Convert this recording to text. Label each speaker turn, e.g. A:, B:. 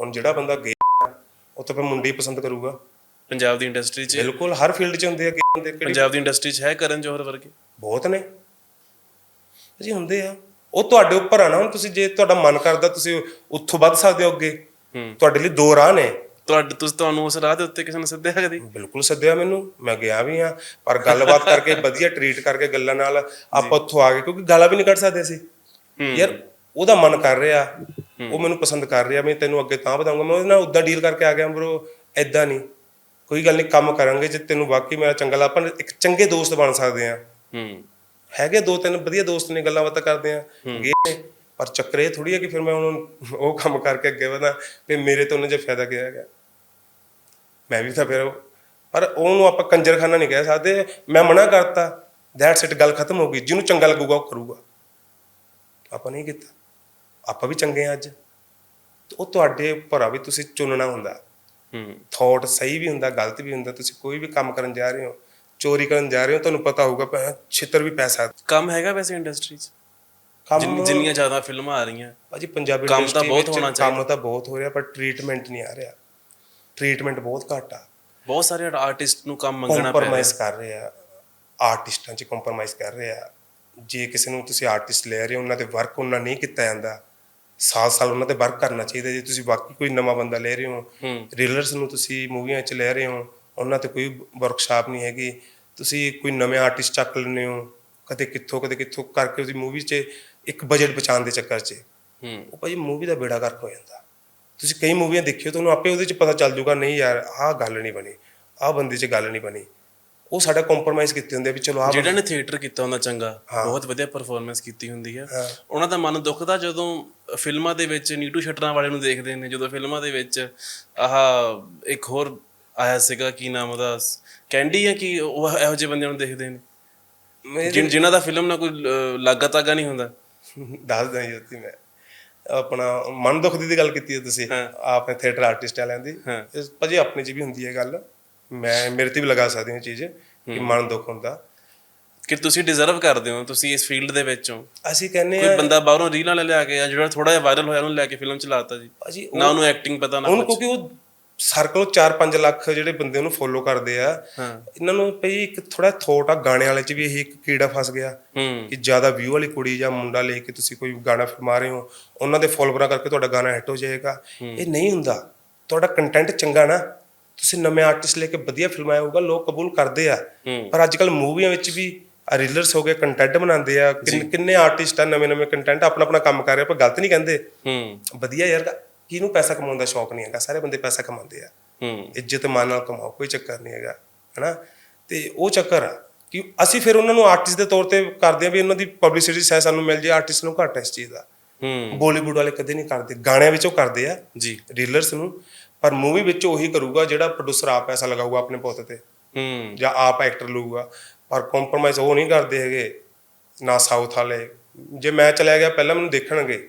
A: ਹੁਣ ਜਿਹੜਾ ਬੰਦਾ ਗੇ ਉਹ ਤਾਂ ਫਿਰ ਮੁੰਡੇ ਹੀ ਪਸੰਦ ਕਰੂਗਾ।
B: ਪੰਜਾਬ ਦੀ ਇੰਡਸਟਰੀ 'ਚ
A: ਬਿਲਕੁਲ ਹਰ ਫੀਲਡ 'ਚ ਹੁੰਦੇ ਆ ਗੇ ਕਿਹੜੀ
B: ਪੰਜਾਬ ਦੀ ਇੰਡਸਟਰੀ 'ਚ ਹੈ ਕਰਨ ਜੋਹਰ ਵਰਗੇ?
A: ਬਹੁਤ ਨੇ। ਜੀ ਹੁੰਦੇ ਆ। ਉਹ ਤੁਹਾਡੇ ਉੱਪਰ ਆ ਨਾ ਹੁਣ ਤੁਸੀਂ ਜੇ ਤੁਹਾਡਾ ਮਨ ਕਰਦਾ ਤੁਸੀਂ ਉੱਥੋਂ ਵੱਧ ਸਕਦੇ ਹੋ ਅੱਗੇ।
B: ਹੂੰ।
A: ਤੁਹਾਡੇ ਲਈ ਦੋ ਰਾਹ ਨੇ।
B: ਤੁਹਾਡੇ ਤੁਸੀਂ ਤੁਹਾਨੂੰ ਉਸ ਰਾਹ ਦੇ ਉੱਤੇ ਕਿਸੇ ਨੇ ਸੱਦਿਆ ਕਦੀ?
A: ਬਿਲਕੁਲ ਸੱਦਿਆ ਮੈਨੂੰ। ਮੈਂ ਗਿਆ ਵੀ ਆ ਪਰ ਗੱਲਬਾਤ ਕਰਕੇ ਵਧੀਆ ਟਰੀਟ ਕਰਕੇ ਗੱਲਾਂ ਨਾਲ ਆਪਾਂ ਉੱਥੋਂ ਆ ਗਏ ਕਿਉਂਕਿ ਗਾਲਾਂ ਵੀ ਨਹੀਂ ਕੱਢ ਸਕਦੇ ਸੀ ਯਾਰ ਉਹਦਾ ਮਨ ਕਰ ਰਿਹਾ। ਉਹ ਮੈਨੂੰ ਪਸੰਦ ਕਰ ਰਿਹਾ ਮੈਂ ਤੈਨੂੰ ਅੱਗੇ ਤਾਂ ਵਧਾਉਂਗਾ ਮੈਂ ਉਹਦੇ ਨਾਲ ਉਦਾਂ ਡੀਲ ਕਰਕੇ ਆ ਗਿਆ ਬ్రో ਐਦਾਂ ਨਹੀਂ। ਕੋਈ ਗੱਲ ਨਹੀਂ ਕੰਮ ਕਰਾਂਗੇ। ਜੇ ਤੈਨੂੰ ਵਾਕਈ ਮੇਰਾ ਚੰਗਾ ਲੱਗ ਆਪਾਂ ਇੱਕ ਚੰਗੇ ਦੋਸਤ ਬਣ ਸਕਦੇ ਆ
B: ਹੂੰ।
A: ਹੈਗੇ ਦੋ ਤਿੰਨ ਵਧੀਆ ਦੋਸਤ ਨੇ ਗੱਲਾਂ ਬਾਤਾਂ ਕਰਦੇ ਆ ਗੇ ਨੇ। ਪਰ ਚੱਕਰ ਇਹ ਥੋੜੀ ਹੈ ਕਿ ਫਿਰ ਮੈਂ ਉਹਨਾਂ ਉਹ ਕੰਮ ਕਰਕੇ ਅੱਗੇ ਵਧਾਂ ਤੇ ਮੇਰੇ ਤੋਂ ਉਹਨਾਂ ਜੇ ਫਾਇਦਾ ਕੀ ਹੈਗਾ। ਮੈਂ ਵੀ ਤਾਂ ਫਿਰ ਉਹ- ਪਰ ਉਹਨੂੰ ਆਪਾਂ ਕੰਜਰਖਾਨਾ ਨਹੀਂ ਕਹਿ ਸਕਦੇ। ਮੈਂ ਮਨਾ ਕਰਤਾ। ਦੈਟਸ ਇਟ ਗੱਲ ਖਤਮ ਹੋ ਗਈ। ਜਿਹਨੂੰ ਚੰਗਾ ਲੱਗੂਗਾ ਉਹ ਕਰੂਗਾ। ਆਪਾਂ ਨਹੀਂ ਕੀਤਾ। ਆਪਾਂ ਵੀ ਚੰਗੇ ਆ ਅੱਜ। ਉਹ ਤੁਹਾਡੇ ਉੱਪਰ ਆ ਵੀ ਤੁਸੀਂ ਚੁਣਨਾ ਹੁੰਦਾ।
B: ਹੂੰ।
A: ਥਾਟ ਸਹੀ ਵੀ ਹੁੰਦਾ ਗਲਤ ਵੀ ਹੁੰਦਾ ਤੁਸੀਂ ਕੋਈ ਵੀ ਕੰਮ ਕਰਨ ਜਾ ਰਹੇ ਹੋ ਚੋਰੀ ਕਰਨ ਜਾ ਰਹੇ ਹੋ ਤੁਹਾਨੂੰ ਪਤਾ ਹੋਊਗਾ ਭੈਣ ਛਿੱਤਰ ਵੀ ਪੈ ਸਕਦਾ
B: ਕੰਮ ਹੈਗਾ ਵੈਸੇ ਇੰਡਸਟਰੀ 'ਚ?
A: ਕੰਮ
B: ਜਿੰਨ- ਜਿੰਨੀਆਂ ਜ਼ਿਆਦਾ ਫਿਲਮਾਂ ਆ ਰਹੀਆਂ।
A: ਭਾਜੀ ਪੰਜਾਬੀ
B: ਕੰਮ ਤਾਂ ਬਹੁਤ ਹੋਣਾ
A: ਕੰਮ ਤਾਂ ਬਹੁਤ ਹੋ ਰਿਹਾ ਪਰ ਟ੍ਰੀਟਮੈਂਟ ਨਹੀਂ ਆ ਰਿਹਾ। ਟ੍ਰੀਟਮੈਂਟ ਬਹੁਤ ਘੱਟ ਆ।
B: ਬਹੁਤ ਸਾਰੇ ਆਰਟਿਸਟ ਨੂੰ ਕੰਮ ਮੰਗਣਾ ਪੈ ਰਿਹਾ।
A: ਕੰਪਰਮਾਈਜ਼ ਕਰ ਰਹੇ ਆ। ਆਰਟਿਸਟਾਂ 'ਚ ਕੰਪਰਮਾਈਜ਼ ਕਰ ਰਹੇ ਆ। ਜੇ ਕਿਸੇ ਨੂੰ ਤੁਸੀਂ ਆਰਟਿਸਟ ਲੈ ਰਹੇ ਹੋ ਉਹਨਾਂ ਤੇ ਵਰਕ ਉਹਨਾਂ ਨਹੀਂ ਕੀਤਾ ਜਾਂਦਾ। ਸਾਲ ਸਾਲ ਉਹਨਾਂ ਤੇ ਵਰਕ ਕਰਨਾ ਚਾਹੀਦਾ ਜੇ ਤੁਸੀਂ ਬਾਕੀ ਕੋਈ ਨਵਾਂ ਬੰਦਾ ਲੈ ਰਹੇ ਹੋ ਰੀਲਰਸ ਨੂੰ ਤੁਸੀਂ ਮੂਵੀਆਂ 'ਚ ਲੈ ਰਹੇ ਹੋ ਉਹਨਾਂ ਤੇ ਕੋਈ ਵਰਕਸ਼ਾਪ ਨਹੀਂ ਹੈਗੀ ਤੁਸੀਂ ਕੋਈ ਨਵੇਂ ਆਰਟਿਸਟ ਚੱਕ ਲੈਂਦੇ ਹੋ ਕਦੇ ਕਿੱਥੋਂ ਕਦੇ ਕਿੱਥੋਂ ਕਰਕੇ ਉਹਦੀ ਮੂਵੀ 'ਚ ਇੱਕ ਬਜਟ ਬਚਾਉਣ ਦੇ ਚੱਕਰ 'ਚ।
B: ਹੂੰ।
A: ਉਹ ਭਾਜੀ ਮੂਵੀ ਦਾ ਬੇੜਾ ਗਰਕ ਹੋ ਜਾਂਦਾ। ਤੁਸੀਂ ਕਈ ਮੂਵੀਆਂ ਦੇਖਿਓ ਤੁਹਾਨੂੰ ਆਪੇ ਉਹਦੇ 'ਚ ਪਤਾ ਚੱਲ ਜਾਊਗਾ ਨਹੀਂ ਯਾਰ ਆਹ ਗੱਲ ਨਹੀਂ ਬਣੀ ਆਹ ਬੰਦੇ 'ਚ ਗੱਲ ਨਹੀਂ ਬਣੀ। ਉਹ ਸਾਡਾ ਕੰਪਰਮਾਈਜ਼ ਕੀਤੇ ਹੁੰਦੇ ਆ ਵੀ ਚਲੋ ਆਹ
B: ਜਿਹੜਾ ਨੇ ਥੀਏਟਰ ਕੀਤਾ ਹੁੰਦਾ ਚੰਗਾ ਬਹੁਤ ਵਧੀਆ ਪਰਫਾਰਮੈਂਸ ਕੀਤੀ ਹੁੰਦੀ ਹੈ। ਉਹਨਾਂ ਦਾ ਮਨ ਦੁਖਦਾ ਜਦੋਂ ਫਿਲਮਾਂ ਦੇ ਵਿੱਚ ਨੀਟੂ ਸ਼ਟਰਾਂ ਵਾਲੇ ਨੂੰ ਦੇਖਦੇ ਨੇ ਜਦੋਂ ਫਿਲਮਾਂ ਦੇ ਵਿੱਚ ਆਹ ਇੱਕ ਹੋਰ ਆਇਆ ਸੀਗਾ ਕੀ ਨਾਮ ਉਹਦਾ ਕੈਂਡੀ ਹੈ ਕਿ ਉਹ ਇਹੋ ਜਿਹੇ ਬੰਦਿਆਂ ਨੂੰ ਦੇਖਦੇ ਨੇ। ਜਿਨ- ਜਿਨ੍ਹਾਂ ਦਾ ਫਿਲਮ ਨਾਲ ਕੋਈ ਲਾਗਾ ਤਾਗਾ ਨਹੀਂ ਹੁੰਦਾ।
A: ਦੱਸਦਾ ਜੀ ਉੱਤੀ ਮੈਂ। ਆਪਣਾ ਮਨ ਦੁੱਖ ਦੀ ਗੱਲ ਕੀਤੀ ਹੈ। ਤੁਸੀਂ ਆਪਣੇ ਥੀਏਟਰ ਆਰਟਿਸਟ ਵਾਲਿਆਂ ਦੀ
B: ਹਾਂ।
A: ਇਸ ਭਾਜੀ ਆਪਣੇ 'ਚ ਵੀ ਹੁੰਦੀ ਹੈ ਗੱਲ। ਮੈਂ ਮੇਰੇ ਤੇ ਵੀ ਲਗਾ ਸਕਦੀ ਹਾਂ ਚੀਜ਼ ਕਿ ਮਨ ਦੁੱਖ ਹੁੰਦਾ।
B: ਕਿ ਤੁਸੀਂ ਡਿਜ਼ਰਵ ਕਰਦੇ ਹੋ ਤੁਸੀਂ ਇਸ ਫੀਲਡ ਦੇ ਵਿੱਚ ਹੋ।
A: ਅਸੀਂ ਕਹਿੰਦੇ
B: ਕੋਈ
A: ਆ
B: ਬੰਦਾ ਬਾਹਰੋਂ ਰੀਲਾਂ ਲੈ ਲਿਆ ਕੇ ਆ ਜਿਹੜਾ ਥੋੜਾ ਜਿਹਾ ਵਾਇਰਲ ਹੋਇਆ ਉਹਨੂੰ ਲੈ ਕੇ ਫਿਲਮ ਚ ਲਾਤਾ ਜੀ। ਨਾ ਉਹਨੂੰ ਐਕਟਿੰਗ ਪਤਾ ਨਾ
A: ਹੁਣ ਕਿਉਂਕਿ ਉਹ ਸਰਕਲ 4-5 ਲੱਖ ਜਿਹੜੇ ਬੰਦੇ ਉਹਨੂੰ ਫੋਲੋ ਕਰਦੇ ਆ ਇਹਨਾਂ ਨੂੰ ਭਈ ਇੱਕ ਥੋੜਾ ਥੋਟ ਆ ਗਾਣੇ ਵਾਲੇ 'ਚ ਵੀ ਇਹੀ ਇੱਕ ਕੀੜਾ ਫਸ ਗਿਆ। ਕਿ ਜ਼ਿਆਦਾ ਵਿਊ ਵਾਲੀ ਕੁੜੀ ਜਾਂ ਮੁੰਡਾ ਲੈ ਕੇ ਤੁਸੀਂ ਕੋਈ ਗਾਣਾ ਫਿਲਮਾ ਰਹੇ ਹੋ ਉਹਨਾਂ ਦੇ ਫੋਲੋਵਰਾਂ ਕਰਕੇ ਤੁਹਾਡਾ ਗਾਣਾ ਹਿੱਟ ਹੋ ਜਾਏਗਾ। ਇਹ ਨਹੀਂ ਹੁੰਦਾ। ਤੁਹਾਡਾ ਕੰਟੈਂਟ ਚੰਗਾ ਨਾ। ਤੁਸੀਂ ਨਵੇਂ ਆਰਟਿਸਟ ਲੈ ਕੇ ਵਧੀਆ ਫਿਲਮਾਇਆ ਹੋਊਗਾ ਲੋਕ ਕਬੂਲ ਕਰਦੇ ਆ। ਪਰ ਅੱਜ ਕੱਲ ਮੂਵੀਆਂ ਵਿੱਚ ਵੀ ਰੀਲਰਸ ਹੋ ਗਏ ਕੰਟੈਂਟ ਬਣਾਉਂਦੇ ਆ ਕਿੰਨ- ਆਰਟਿਸਟ ਆ ਨਵੇਂ ਨਵੇਂ ਕੰਟੈਂਟ ਆਪਣਾ ਆਪਣਾ ਕੰਮ ਕਰ ਰਹੇ ਆ ਪਰ ਗਲਤ ਨਹੀਂ ਕਹਿੰਦੇ।
B: ਹੂੰ।
A: ਵਧੀਆ ਯਾਰ ਕਿਹਨੂੰ ਪੈਸਾ ਕਮਾਉਣ ਦਾ ਸ਼ੌਕ ਨਹੀਂ ਹੈਗਾ? ਸਾਰੇ ਬੰਦੇ ਪੈਸਾ ਕਮਾਉਂਦੇ ਆ।
B: ਹੂੰ।
A: ਇੱਜ਼ਤ ਮਾਨ ਨਾਲ ਕਮਾਓ ਕੋਈ ਚੱਕਰ ਨਹੀਂ ਹੈਗਾ ਹਨਾ? ਤੇ ਉਹ ਚੱਕਰ ਆ ਕਿ ਅਸੀਂ ਫਿਰ ਉਹਨਾਂ ਨੂੰ ਆਰਟਿਸਟ ਦੇ ਤੌਰ ਤੇ ਕਰਦੇ ਆ ਵੀ ਇਹਨਾਂ ਦੀ ਪਬਲਿਸਿਟੀ ਸਹਿ ਸਾਨੂੰ ਮਿਲ ਜੇ ਆਰਟਿਸਟ ਨੂੰ ਘੱਟ ਇਸ ਚੀਜ਼ ਦਾ।
B: ਹੂੰ।
A: ਬਾਲੀਵੁੱਡ ਵਾਲੇ ਕਦੇ ਨਹੀਂ ਕਰਦੇ ਗਾਣਿਆਂ ਵਿੱਚ ਉਹ ਕਰਦੇ ਆ
B: ਜੀ।
A: ਰੀਲਰਸ ਨੂੰ ਪਰ ਮੂਵੀ ਵਿੱਚ ਉਹੀ ਕਰੂਗਾ ਜਿਹੜਾ ਪ੍ਰੋਡਿਊਸਰ ਆਪ ਪੈਸਾ ਲਗਾਊਗਾ ਆਪਣੇ ਪੁੱਤ ਤੇ।
B: ਹੂੰ।
A: ਜਾਂ ਆਪ ਐਕਟਰ ਲਊਗਾ। ਪਰ ਕੰਪਰੋਮਾਈਜ਼ ਉਹ ਨਹੀਂ ਕਰਦੇ ਹੈਗੇ, ਨਾ ਸਾਊਥ ਵਾਲੇ। ਜੇ ਮੈਂ ਚਲਿਆ ਗਿਆ, ਪਹਿਲਾਂ ਮੈਨੂੰ ਦੇਖਣਗੇ।